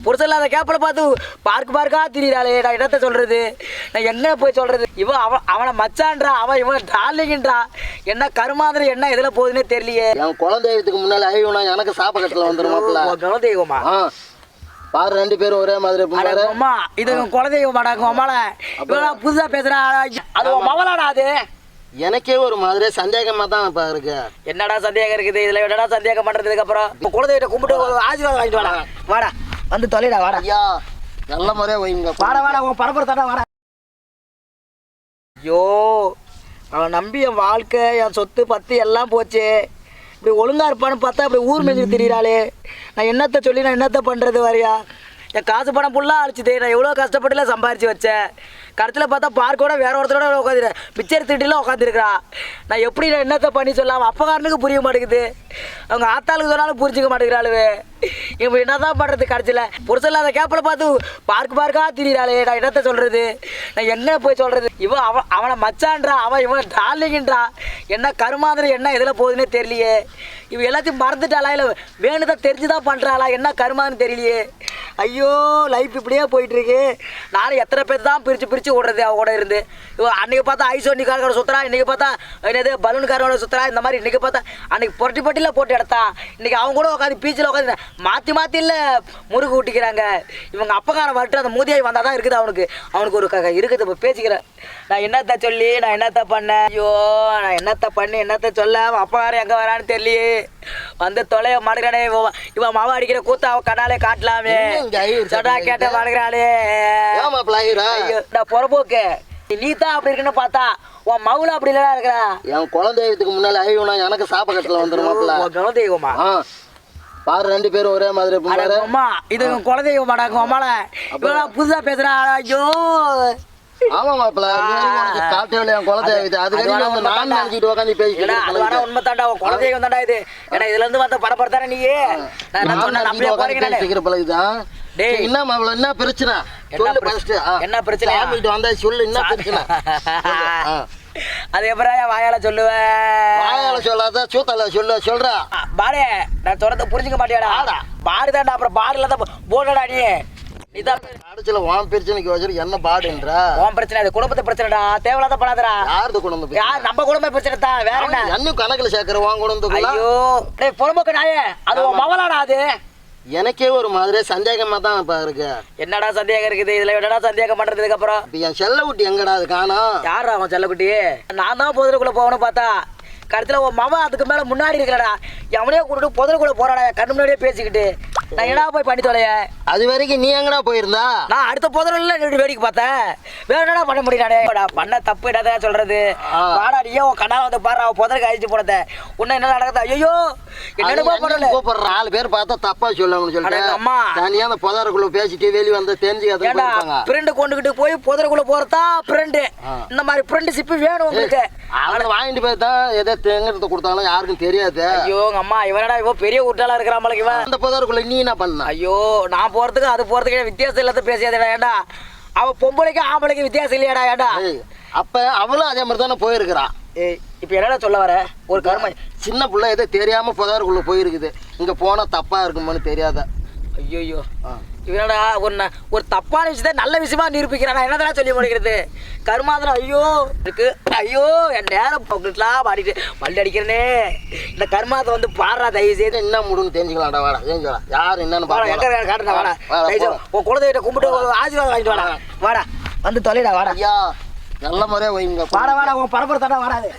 புருஷன் இல்லாத கேப்பில் பார்த்து பார்க்கு பார்க்கா திரியிறாளே நான் என்னத்த சொல்றது? நான் என்ன போய் சொல்றது? இவன் அவன் அவனை மச்சான்றா அவன் இவன் டார்லிங்கன்றா என்ன கருமாதிரி என்ன எதில் போகுதுன்னே தெரியலையே. என் குலதெய்வத்துக்கு முன்னால ஐயோனா எனக்கு சாப்பகத்தில் வந்துருமாப்ல உன் குலதெய்வமா? பாரு ரெண்டு பேரும் ஒரே மாதிரி அட பாரு அம்மா இது உன் குலதெய்வமாடா உன் அம்மால. இவன் புதுசா பேசுறா அது உன் மவளாடா அது? எனக்கே ஒரு மாதிரி சந்தேகமா தான் இப்ப இருக்கு. என்னடா சந்தேகம் இருக்குது? இதுல என்னடா சந்தேகம் பண்றதுக்கு அப்புறம்? குலதெய்வத்தை கும்பிட்டு ஆசீர்வாதம் வாங்கிட்டு வாடா. வாடா. வந்து தொலைடா வாடா. ஐயா நல்ல முறையா வைங்க. வாடா வாடா உன் பரம்பரை தானே வாடா. ஐயோ அவன் நம்பி என் வாழ்க்கை என் சொத்து பத்து எல்லாம் போச்சு. இப்படி ஒழுங்கா இருப்பான்னு பார்த்தா இப்படி ஊர் மேய்ஞ்சிட்டு திரியிறாளே. நான் என்னத்த சொல்லி நான் என்னத்த பண்ணுறது வரையா? என் காசு பணம் ஃபுல்லாக அழிச்சுதே நான் எவ்வளோ கஷ்டப்பட்டுல சம்பாரிச்சு வச்சேன்? கடைசியில் பார்த்தா பார்க்கோட வேற ஒருத்தரோட உட்காந்து பிச்சர் திட்டிலாம் உட்காந்துருக்குறா நான் எப்படி நான் என்னத்த பண்ணி சொல்லாம அப்பகாரனுக்கு புரிய மாட்டேங்குது. அவங்க ஆத்தாளுக்கு சொன்னாலும் புரிஞ்சுக்க மாட்டேங்கிறாளுவே. இவன் என்னதான் பண்ணுறது கடைசியில்? புருஷன் இல்லாத கேப்பில் பார்த்து பார்க்கு பார்க்கா திரியிறாளே நான் என்னத்த சொல்கிறது நான் என்ன போய் சொல்கிறது இவன் அவன் அவனை மச்சான்றா அவன் இவன் டார்லிங்கன்றா என்ன கருமாதிரி என்ன எதில் போகுதுன்னே தெரியலையே. இவன் எல்லாத்தையும் மறந்துட்டாளா இல்லை வேணுதான் தெரிஞ்சு தான் பண்ணுறாளா என்ன கருமான்னு தெரியலையே. ஐயோ லைஃப் இப்படியே போயிட்டு இருக்கு நானும் எத்தனை பேர் தான் பிரித்து பிரித்து விடுறது அவ கூட இருந்து. இவன் அன்னைக்கு பார்த்தா ஐஸ் சுற்றுறா இன்னைக்கு பார்த்தா என்னது பலூன்காரோட சுற்றுறா இந்த மாதிரி இன்னைக்கு பார்த்தா அன்னைக்கு பொட்டி பொட்டியில் போட்டு எடுத்தா. இன்னைக்கு அவங்க கூட உட்காந்து பீச்சில் உட்காந்து மாற்றி மாற்றி இல்லை முறுக்கு ஊட்டிக்கிறாங்க. இவங்க அப்பக்காரன் வரட்டு அந்த மூதியாய் வந்தால் தான் இருக்குது அவனுக்கு. அவனுக்கு ஒரு க- இருக்குது இப்போ பேசிக்கிறேன் நான் என்னத்த சொல்லி நான் என்னத்த பண்ணேன்? ஐயோ நான் என்னத்த பண்ணி என்னத்த சொல்ல? அவன் அப்பக்காரன் எங்கே வரான்னு தெரியலையே. வந்து தொலைய மாடுகிறானே இவன் இவன் மாவ அடிக்கிற கூத்த அவன் கண்ணாலே காட்டலாமே. சொல்றீங்க? கேட்ட மாடுகிறானே ஐயோ நான் புறம்போக்கு நீ தான் அப்படி இருக்குன்னு பார்த்தா உன் மவுல அப்படி இல்லடா இருக்கிறா. என் குலதெய்வத்துக்கு முன்னால ஐயோனா எனக்கு சாப்பகத்தில் வந்துருமாப்ல உன் குலதெய்வமா பாரு ரெண்டு பேரும் ஒரே மாதிரி அம்மா இது உன் குலதெய்வமாடா உன் அம்மால. இவன் புதுசா பேசுறா ஐயோ. ஆமா மாப்பிள்ள காட்டவில்லை என் குலதெய்வத்தை அது வந்து நான். நினைச்சிட்டு உட்காந்து ஏடா, அது வேணா உண்மை தாண்டா உன் குலதெய்வம் தாண்டா இது. ஏன்னா இதுல இருந்து வந்த பரப்பர் தானே நீ நான் நான் சொன்ன நம்பியா போறீங்க. பேசிக்கிற பழகுதான் டேய். என்ன மாப்பிள்ள என்ன பிரச்சனை? என்ன சொல்லு பிரச்சனை? என்ன வந்தா சொல்லு என்ன பிரச்சனை. அது எப்படா என் வாயால சொல்லுவேன் வாயால சொல்லாத சூத்தல சொல்லு சொல்றா. பாரு நான் சொல்றத புரிஞ்சுக்க மாட்டியாடா. ஆடா. பாரு தான்டா அப்புறம் பாருல தான் போடடா நீ. அடிச்சல உன் பிரச்சனைக்கு வச்சுட்டு என்ன பாடுன்ற? உன் பிரச்சனை அது குடும்பத்து பிரச்சனைடா. தேவையில்லாத பண்ணாதடா யாருது வந்து யார் நம்ம குடும்ப பிரச்சனை தான். வேற என்ன? கணக்குல சேர்க்கிற கொண்டு வந்து ஐயோ டேய் புறம்போக்கு நாயே. அது உன் மவளாடா அது. எனக்கே ஒரு மாதிரி சந்தேகமா தான் இப்ப இருக்கு. என்னடா சந்தேகம் இருக்குது? இதுல என்னடா சந்தேகம் பண்றதுக்கு அப்புறம் இப்ப என் செல்ல குட்டி எங்கடா அது காணோம் யாரா அவன் செல்லக்குட்டி நான் தான் புதருக்குள்ள போகணும்னு பார்த்தா கடைசியில் உன் மவன் அதுக்கு மேல முன்னாடி இருக்கிறடா எவனையோ கூட்டிட்டு புதருக்குள்ள போறாடா கண்ணு முன்னாடியே பேசிக்கிட்டு. என்னடா போய் பண்ணி தொலைய அது வரைக்கும் நீ எங்கடா போயிருந்தா? நான் அடுத்த நின்று வேடிக்கை பார்த்தேன். வேற என்னடா பண்ண முடியலாடே பண்ண தப்பு என்னடா சொல்றது. வாடா நீயே உன் கண்ணா வந்து பாரு அவன் புதருக்கு அழிச்சு போனத. உன்ன என்ன நடக்குது ஐயோ என்னென்னமோ பண்ணல கூப்பிடுற நாலு பேர் பார்த்தா தப்பா சொல்லுவாங்கன்னு சொல்லிட்டு. அம்மா. தனியா அந்த புதாருக்குள்ள பேசிட்டு வெளிய வந்து தெரிஞ்சுக்காத ஃப்ரெண்டு கொண்டுகிட்டு போய் புதருக்குள்ள போறதா ஃப்ரெண்டு. இந்த மாதிரி ஃப்ரெண்டு சிப்பு வேணும் உங்களுக்கு. அவனை வாங்கிட்டு போய் தான் எதோ தேங்கிறது கொடுத்தாலும் யாருக்கும் தெரியாது. ஐயோ அம்மா இவனடா இவன் பெரிய உட்டாளா இருக்கிறான் இவன். அந்த புதாருக்குள்ள நீ என்ன பண்ண? ஐயோ நான் போறதுக்கு அது போறதுக்கு வித்தியாசம் இல்லாத பேசியாதடா ஏண்டா? அவ பொம்பளைக்கு ஆம்பளைக்கு வித்தியாசம் இல்லையாடா ஏண்டா? அப்ப அவளும் அதே மாதிரி தானே போயிருக்கிறா. ஏய் இப்போ என்னடா சொல்ல வர? ஒரு கருமை சின்ன புள்ள ஏதோ தெரியாம புதாருக்குள்ள போயிருக்குது. இங்க போனா தப்பா இருக்குமோன்னு தெரியாத. ஐயோ ஆ. இவனடா ஒரு ஒரு தப்பான விஷயத்த நல்ல விஷயமா நிரூபிக்கிறான். என்னதான் சொல்லி முடிக்கிறது? கருமாந்திரம் ஐயோ இருக்கு. ஐயோ என் நேரம் பொங்கலாம் பாடிட்டு மல்லி அடிக்கிறனே. இந்த கருமாந்திரம் வந்து பாடுறா தயவு செய்து. என்ன முடிவுன்னு தெரிஞ்சுக்கலாம்டா வாடா தெரிஞ்சுக்கலாம் யார் என்னன்னு வாடா எங்க பார்க்கலாம். காட்டுறா வாடா. உன் குலதெய்வத்தை கும்பிட்டு ஆசீர்வாதம் வாங்கிட்டு வாடா. வாடா. வந்து தொலைடா வாடா. ஐயா நல்ல முறையா வைங்க. வாடா வாடா உன் பரம்பரை தானே வாடாது.